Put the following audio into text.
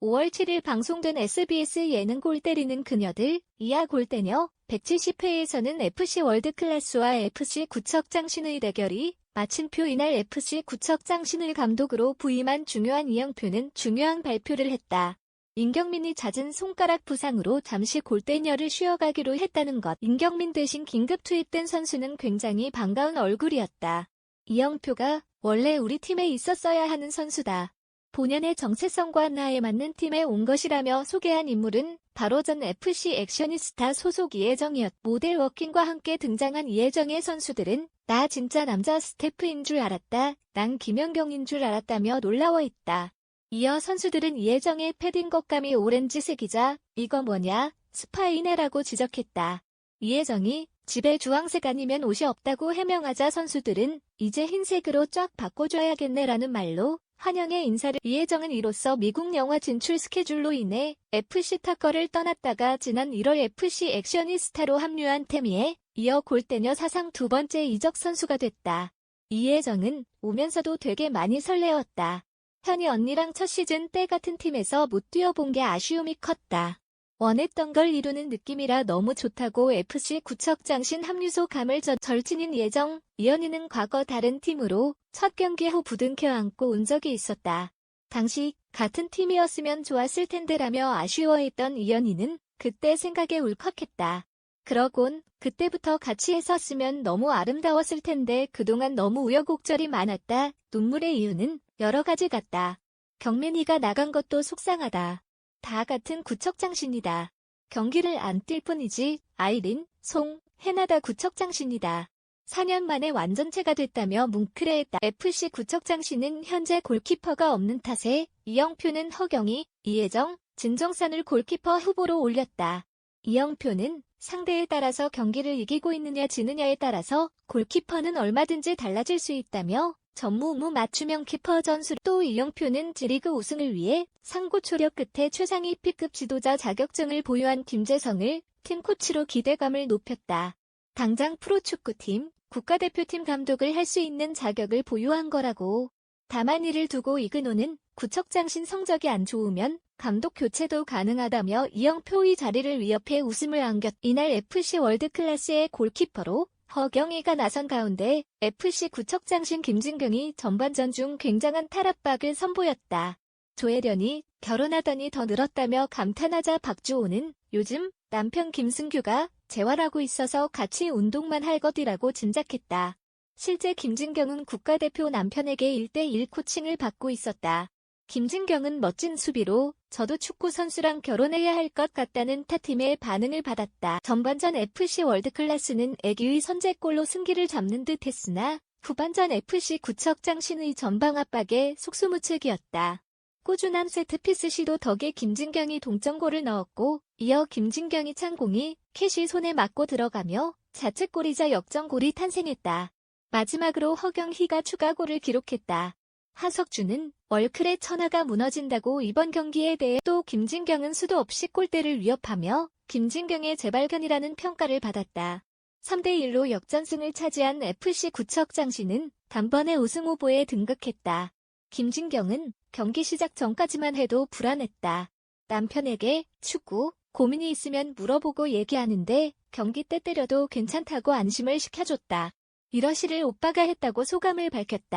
5월 7일 방송된 SBS 예능 골 때리는 그녀들 이하 골때녀 170회에서는 FC 월드클래스와 FC 구척장 신의 대결이 마침표 이날 FC 구척장 신의 감독으로 부임한 중요한 이영표는 중요한 발표를 했다. 임경민이 잦은 손가락 부상으로 잠시 골대녀를 쉬어가기로 했다는 것. 임경민 대신 긴급 투입된 선수는 굉장히 반가운 얼굴이었다. 이영표가 원래 우리 팀에 있었어야 하는 선수다. 본연의 정체성과 나에 맞는 팀에 온 것이라며 소개한 인물은 바로 전 FC 액션이스타 소속 이혜정이었. 모델 워킹과 함께 등장한 이혜정의 선수들은 나 진짜 남자 스태프인 줄 알았다. 난 김연경인 줄 알았다며 놀라워했다. 이어 선수들은 이혜정의 패딩 겉감이 오렌지색이자 이거 뭐냐 스파이네라고 지적했다. 이혜정이 집에 주황색 아니면 옷이 없다고 해명하자 선수들은 이제 흰색으로 쫙 바꿔줘야겠네라는 말로 환영의 인사를 이혜정은 이로써 미국 영화 진출 스케줄로 인해 FC 타커를 떠났다가 지난 1월 FC 액션이스타로 합류한 태미에 이어 골대녀 사상 두 번째 이적 선수가 됐다. 이혜정은 오면서도 되게 많이 설레었다. 현이 언니랑 첫 시즌 때 같은 팀에서 못 뛰어본 게 아쉬움이 컸다. 원했던 걸 이루는 느낌이라 너무 좋다고 FC 구척장신 합류소 감을 저 절친인 예정, 이연희는 과거 다른 팀으로 첫 경기 후 부둥켜 안고 온 적이 있었다. 당시 같은 팀이었으면 좋았을 텐데라며 아쉬워했던 이연희는 그때 생각에 울컥했다. 그러곤 그때부터 같이 했었으면 너무 아름다웠을 텐데 그동안 너무 우여곡절이 많았다. 눈물의 이유는 여러 가지 같다. 경민이가 나간 것도 속상하다. 다 같은 구척장신이다. 경기를 안 뛸 뿐이지 아이린, 송, 해나다 구척장신이다. 4년 만에 완전체가 됐다며 뭉클해했다. FC 구척장신은 현재 골키퍼가 없는 탓에 이영표는 허경이, 이혜정, 진정산을 골키퍼 후보로 올렸다. 이영표는 상대에 따라서 경기를 이기고 있느냐 지느냐에 따라서 골키퍼는 얼마든지 달라질 수 있다며 전무후무 맞춤형 키퍼 전술 또 이영표는 G리그 우승을 위해 상고 초력 끝에 최상위 P급 지도자 자격증을 보유한 김재성을 팀 코치로 기대감을 높였다. 당장 프로축구팀, 국가대표팀 감독을 할 수 있는 자격을 보유한 거라고. 다만 이를 두고 이근호는 구척장신 성적이 안 좋으면 감독 교체도 가능하다며 이영표의 자리를 위협해 웃음을 안겼. 이날 FC 월드클래스의 골키퍼로 허경이가 나선 가운데 FC 구척장신 김진경이 전반전 중 굉장한 탈압박을 선보였다. 조혜련이 결혼하더니 더 늘었다며 감탄하자 박주호는 요즘 남편 김승규가 재활하고 있어서 같이 운동만 할 것이라고 짐작했다. 실제 김진경은 국가대표 남편에게 1대1 코칭을 받고 있었다. 김진경은 멋진 수비로 저도 축구 선수랑 결혼해야 할 것 같다는 타팀의 반응을 받았다. 전반전 FC 월드클래스는 애기의 선제골로 승기를 잡는 듯 했으나 후반전 FC 구척장 신의 전방 압박에 속수무책이었다. 꾸준한 세트피스 시도 덕에 김진경이 동점골을 넣었고 이어 김진경이 찬 공이 캐시 손에 맞고 들어가며 자책골이자 역전골이 탄생했다. 마지막으로 허경희가 추가골을 기록했다. 하석주는 월클의 천하가 무너진다고 이번 경기에 대해 또 김진경은 수도 없이 골대를 위협하며 김진경의 재발견이라는 평가를 받았다. 3대1로 역전승을 차지한 FC 구척장신은 단번에 우승 후보에 등극했다. 김진경은 경기 시작 전까지만 해도 불안했다. 남편에게 축구, 고민이 있으면 물어보고 얘기하는데 경기 때 때려도 괜찮다고 안심을 시켜줬다. 이러시를 오빠가 했다고 소감을 밝혔다.